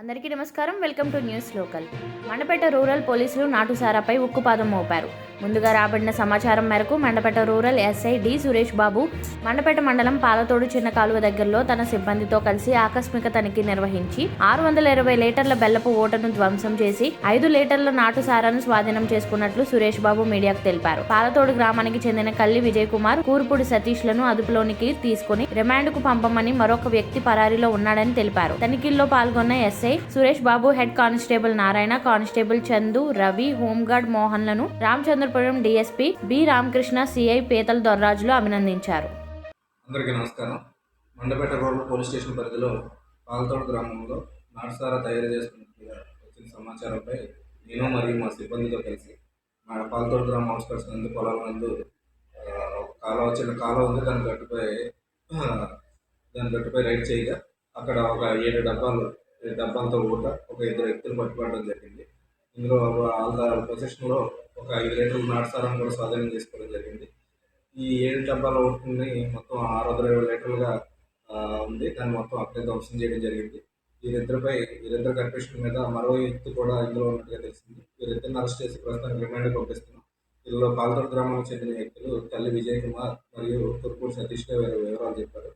అందరికీ నమస్కారం. Welcome to news local. Mandapeta rural పోలీసులు నాటుసారాపై ఉక్కుపాదం మోపారు. ముందుగా రాబడిన సమాచారం మేరకు Mandapeta rural SI D Suresh Babu Mandapeta మండలం పాలతోడు చిన్న కాలువ దగ్గరలో తన సిబ్బందితో కలిసి ఆకస్మిక తనిఖీ నిర్వహించి ఆరు వందల ఇరవై లీటర్ల బెల్లపు ఓటను ధ్వంసం చేసి ఐదు లీటర్ల నాటు సారాను స్వాధీనం చేసుకున్నట్లు సురేష్ బాబు మీడియాకు తెలిపారు. పాలతోడు గ్రామానికి చెందిన కల్లి విజయ్ కుమార్ కూర్పుడి సతీష్లను అదుపులోనికి తీసుకుని రిమాండ్కు పంపమని మరొక వ్యక్తి పరారీలో ఉన్నాడని తెలిపారు. తనిఖీల్లో పాల్గొన్న SI Suresh Babu head constable Narayana constable Chandu Ravi home guard మోహన్లను Ramachandrapuram DSP B Ramakrishna CI Petala దొర్రాజులు అభినందించారు. అందరికీ నమస్కారం. మండపేట రోడ్డు పోలీస్ స్టేషన్ పరిధిలో పాలతోడు గ్రామంలో నాటుసారా తయారు చేస్తున్నట్టుగా వచ్చిన సమాచారంపై నేను మరియు మా సిబ్బందితో కలిసి మా పాలతోడు గ్రామం అవుట్స్కట్స్ నందు పొలాల నందు కాలువ చిన్న కాలువ ఉంది. దాని గట్టుపై దాని గట్టుపై రైడ్ చేయగా అక్కడ ఒక ఏడు డబ్బాలు ఏడు డబ్బాలతో ఊట ఒక ఇద్దరు వ్యక్తులు పట్టుబడడం జరిగింది. ఇందులో వాళ్ళ పొజిషన్లో ఒక ఐదు లీటర్లు నాటుసారాన్ని కూడా స్వాధీనం చేసుకోవడం జరిగింది. ఈ ఏడు డబ్బాల ఓటుని మొత్తం ఆరు వందల ఇరవై లీటర్లుగా ఉంది. దాన్ని మొత్తం అక్కడే ధ్వంసం చేయడం జరిగింది. వీరిద్దరిపై వీరిద్దరు కన్ఫెషన్ మీద మరో వ్యక్తి కూడా ఇందులో ఉన్నట్టుగా తెలిసింది. వీరిద్దరిని అరెస్ట్ చేసి ప్రస్తుతానికి రిమాండ్ పంపిస్తున్నాం. ఇందులో పాలతోడు గ్రామానికి చెందిన వ్యక్తులు తల్లి విజయ్ కుమార్ మరియు తుర్పూర్ సతీష్ గారు వివరాలు చెప్పారు.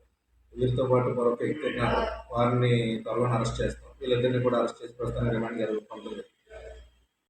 వీరితో పాటు మరొక వ్యక్తి వారిని త్వరలో అరెస్ట్ చేస్తాం. వీళ్ళిద్దరిని కూడా అరెస్ట్ చేసి ప్రస్తుతానికి రిమాండ్ జరుగు పంపుతుంది